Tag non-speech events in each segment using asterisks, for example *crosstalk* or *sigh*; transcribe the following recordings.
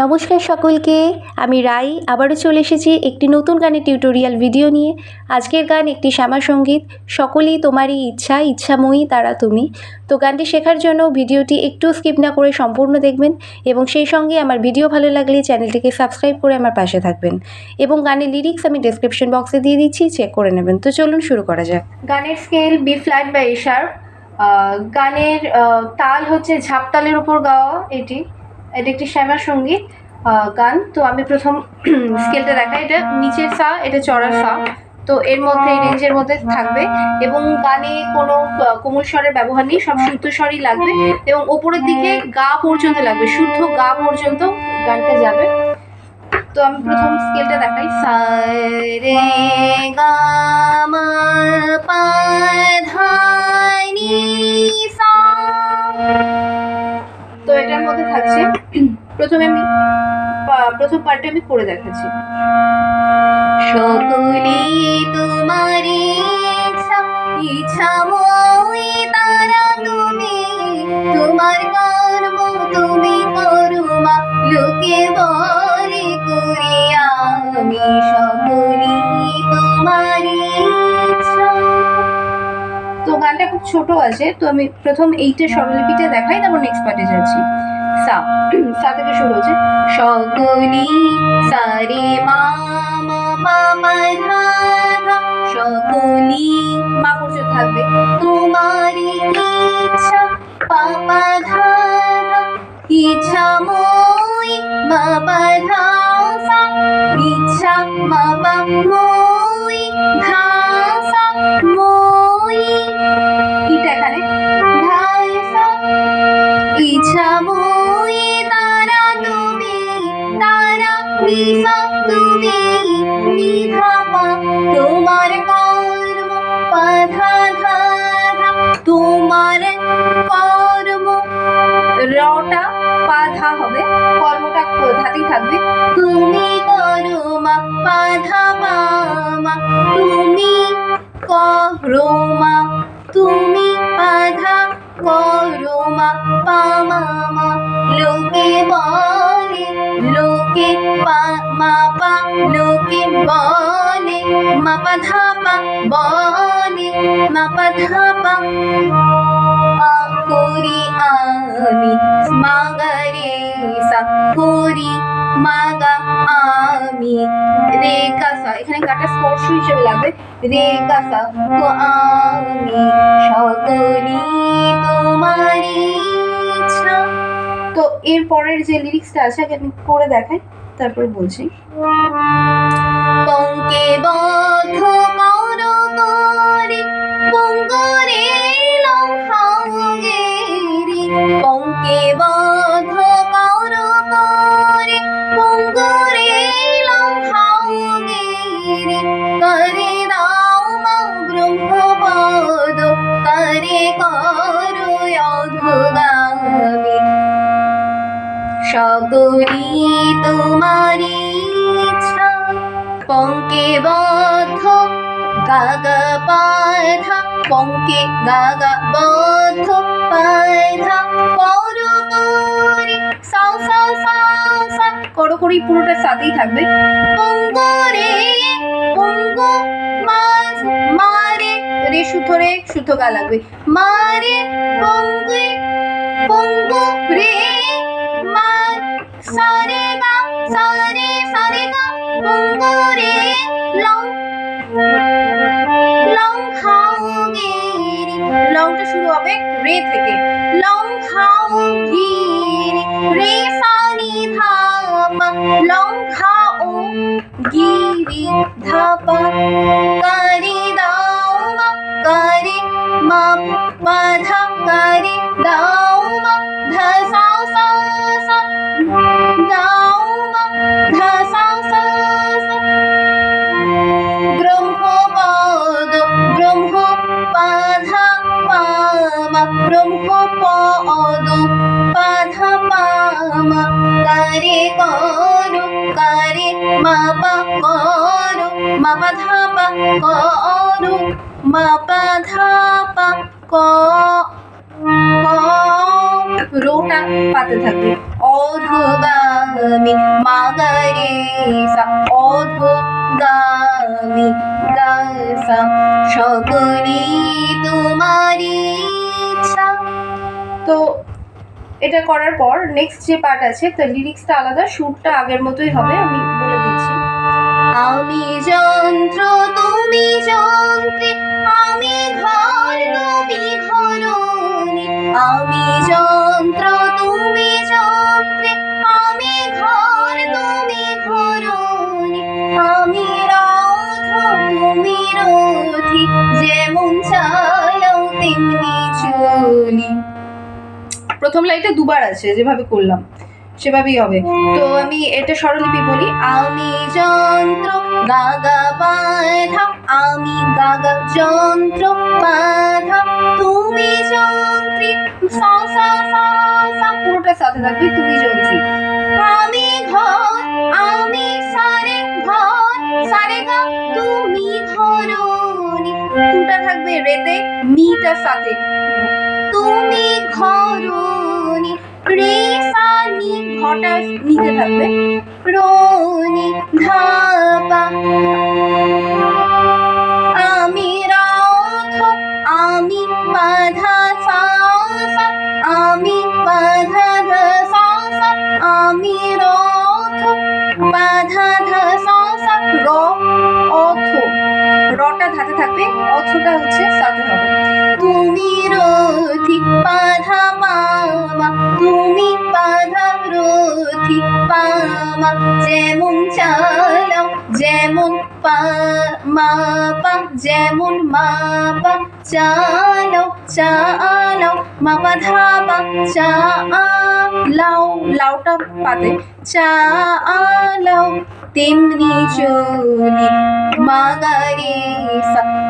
নমস্কার সকলকে, আমি রাই, আবারও চলে এসেছি একটি নতুন গানের টিউটোরিয়াল ভিডিও নিয়ে। আজকের গান একটি শ্যামা সংগীত, সকলেই তোমারই ইচ্ছা, ইচ্ছাময়ী তারা তুমি। তো গানটি শেখার জন্য ভিডিওটি একটু স্কিপ না করে সম্পূর্ণ দেখবেন এবং সেই সঙ্গে আমার ভিডিও ভালো লাগলে চ্যানেলটিকে সাবস্ক্রাইব করে আমার পাশে থাকবেন। এবং গানের লিরিক্স আমি ডেসক্রিপশন বক্সে দিয়ে দিচ্ছি চেক করে নেবেন। তো চলুন শুরু করা যাক। গানের স্কেল বি ফ্ল্যাট বা এ শার্প গানের তাল হচ্ছে ঝাপতালের উপর গাওয়া এটি। এটা একটি শ্যামা সংগীত গান। তো আমি প্রথম *clears throat* স্কেলটা দেখাই। এটা নিচের সা এটা চড়া সা তো এর মধ্যে, এই রেঞ্জের মধ্যে থাকবে। এবং গানে কোনো কোমল স্বরের ব্যবহার নেই। সব শুদ্ধ স্বরই লাগবে। এবং ওপরের দিকে গা পর্যন্ত লাগবে। শুদ্ধ গা পর্যন্ত গানটা যাবে। তো আমি প্রথম স্কেলটা দেখাই। সা রে গা মা পা তো এটার মধ্যে থাকছে প্রথমে আমি প্রথম পার্টে আমি করে দেখাচ্ছি। সকলে তোমারি ইচ্ছা ইচ্ছাময়ী তারা তুমি। তোমার কর্ম তুমি করুমা লোকে বলে করি আমি সকলি তোমারি তো গানটা খুব ছোট আছে তো আমি প্রথম এইটা স্বরলিপিটা দেখাই তারপর নেক্সট পার্টে যাচ্ছি। সা সা থেকে শুরু হচ্ছে মা পর্যন্ত থাকবে। তোমারি ইচ্ছা ইচ্ছা মই পা ইচ্ছা তারা তুমি নিধাপা তোমার কর্ম পাধা ধা তোমার কর্ম রটা পাধা হবে, কর্মটা ধাতেই থাকবে। তুমি করমা পাধা পামা, তুমি করমা, তুমি পাধা করমা পামামা লোকে বলে লোকে পা, মা পা, লোকে বলে। মা পা, ধা পা, বলে। মা পা, ধা আমি সা করি মাগা আমি। রে কাসা এখানে কাটা স্পর্শ হিসেবে লাগবে। রে কাসা কো আমি। সকলি তোমারি ইচ্ছা। তো এর পরের যে লিরিক্সটা আছে আমি পড়ে দেখাই তারপরে বলছি। পঙ্কে বধ সকলি তোমারি পঙ্কে বদ্ধ, গাগা পাধা পঙ্কে গাগা বদ্ধ পাধা করকরি সাও সাও সাও সা করকরি পুরোটা সাথেই থাকবে। পঙ্গরে, পঙ্গ মাছ মারে। রে শুদ্ধ রে শুদ্ধ গা লাগবে। মারে, পঙ্গে পঙ্গ রে কারে করো, কারে মা পা করো মা পা ধা পা করো মা পা ধা পা ক রোটা পাতে থাকবে অধগামী রে সা, অধগামী গাসা সকলে তোমারই ইচ্ছা। তো এটা করার পর নেক্সট যে পার্ট আছে তো লিরিক্সটা আলাদা, সুরটা আগের মতোই হবে, আমি বলে দিচ্ছি। আমি যন্ত্র, তুমি যন্ত্রে, আমি ঘর, তুমি ঘর আমি যন্ত্র প্রথম লাইনটা দুবার আছে, যেভাবে করলাম, সেভাবেই হবে। তো আমি এটা স্বরলিপি বলি। আমি যন্ত্র গাগা বাধা আমি গাগা যন্ত্র বাধা তুমি যন্ত্রী পুরোটা সাথে থাকবে, তুমি যন্ত্রী। আমি ঘর, আমি সারে ঘর, সারে গা, তুমি ঘরণী। তুটা থাকবে রেতে মিটার সাথে। তুমি ঘরণী। রে ঘটা নিতে থাকবে। রনি ধাপা। আমি রথ আমি বাধা সা সা, আমি বাধা ধ সা আমি রথ বাধা ধ র অথ। রটা ধাতে থাকবে অথটা হচ্ছে সাথে হবে তুমি রথি বাধা পামা যেমন চালাও, যেমন মাপা যেমন মাপা চালাও চালাও মাপা ধাপা চা লাও লাউটা পাতে, চালাও, তেমনি চলি মাগারে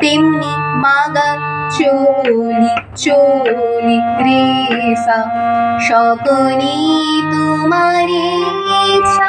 তেমনি মাগা চলি চলি রে সা। সকলি তোমারি ইচ্ছা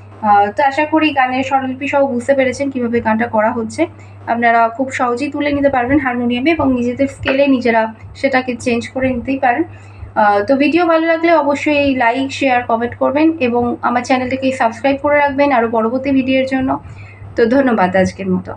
তো আশা করি গানের স্বরলিপি সহ বুঝতে পেরেছেন কীভাবে গানটা করা হচ্ছে। আপনারা খুব সহজেই তুলে নিতে পারবেন হারমোনিয়ামে এবং নিজেদের স্কেলে নিজেরা সেটাকে চেঞ্জ করে নিতেই পারেন। তো ভিডিও ভালো লাগলে অবশ্যই লাইক, শেয়ার, কমেন্ট করবেন এবং আমার চ্যানেলটিকে সাবস্ক্রাইব করে রাখবেন আরও পরবর্তী ভিডিওর জন্য। তো ধন্যবাদ আজকের মতো।